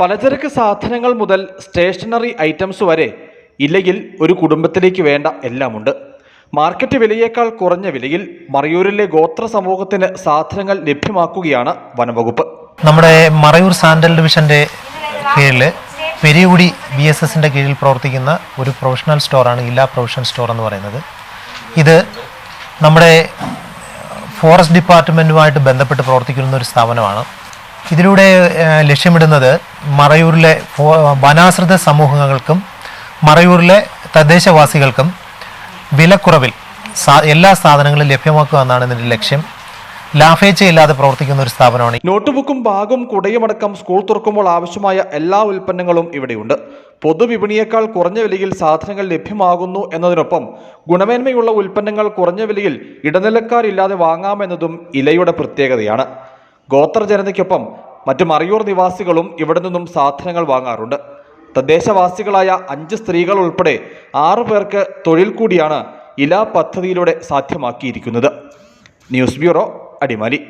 പലചരക്ക് സാധനങ്ങൾ മുതൽ സ്റ്റേഷനറി ഐറ്റംസ് വരെ ഇല്ലെങ്കിൽ ഒരു കുടുംബത്തിലേക്ക് വേണ്ട എല്ലാമുണ്ട്. മാർക്കറ്റ് വിലയേക്കാൾ കുറഞ്ഞ വിലയിൽ മറയൂരിലെ ഗോത്ര സമൂഹത്തിന് സാധനങ്ങൾ ലഭ്യമാക്കുകയാണ് വനംവകുപ്പ്. നമ്മുടെ മറയൂർ സാൻഡൽ ഡിവിഷന്റെ കീഴിൽ പെരിയുടി ബി എസ് എസിന്റെ കീഴിൽ പ്രവർത്തിക്കുന്ന ഒരു പ്രൊഫഷണൽ സ്റ്റോറാണ് ഇല്ലാ പ്രൊഫഷണൽ സ്റ്റോർ എന്ന് പറയുന്നത്. ഇത് നമ്മുടെ ഫോറസ്റ്റ് ഡിപ്പാർട്ട്മെന്റുമായിട്ട് ബന്ധപ്പെട്ട് പ്രവർത്തിക്കുന്ന ഒരു സ്ഥാപനമാണ്. ഇതിലൂടെ ലക്ഷ്യമിടുന്നത് മറയൂരിലെ വനാശ്രിത സമൂഹങ്ങൾക്കും മറയൂരിലെ തദ്ദേശവാസികൾക്കും വിലക്കുറവിൽ എല്ലാ സാധനങ്ങളും ലഭ്യമാക്കുക എന്നാണ് ഇതിന്റെ ലക്ഷ്യം. ലാഭേച്ഛയില്ലാതെ പ്രവർത്തിക്കുന്ന ഒരു സ്ഥാപനമാണ് നോട്ട്ബുക്കും ബാഗും കുടയുമടക്കം സ്കൂൾ തുറക്കുമ്പോൾ ആവശ്യമായ എല്ലാ ഉൽപ്പന്നങ്ങളും ഇവിടെയുണ്ട്. പൊതുവിപണിയേക്കാൾ കുറഞ്ഞ വിലയിൽ സാധനങ്ങൾ ലഭ്യമാകുന്നു എന്നതിനൊപ്പം ഗുണമേന്മയുള്ള ഉൽപ്പന്നങ്ങൾ കുറഞ്ഞ വിലയിൽ ഇടനിലക്കാരില്ലാതെ വാങ്ങാമെന്നതും ഇലയുടെ പ്രത്യേകതയാണ്. ഗോത്ര ജനതയ്ക്കൊപ്പം മറ്റു മറിയൂർ നിവാസികളും ഇവിടെ നിന്നും സാധനങ്ങൾ വാങ്ങാറുണ്ട്. തദ്ദേശവാസികളായ അഞ്ച് സ്ത്രീകൾ ഉൾപ്പെടെ ആറു പേർക്ക് തൊഴിൽ കൂടിയാണ് ഇല പദ്ധതിയിലൂടെ സാധ്യമാക്കിയിരിക്കുന്നത്. News bureau Adimali.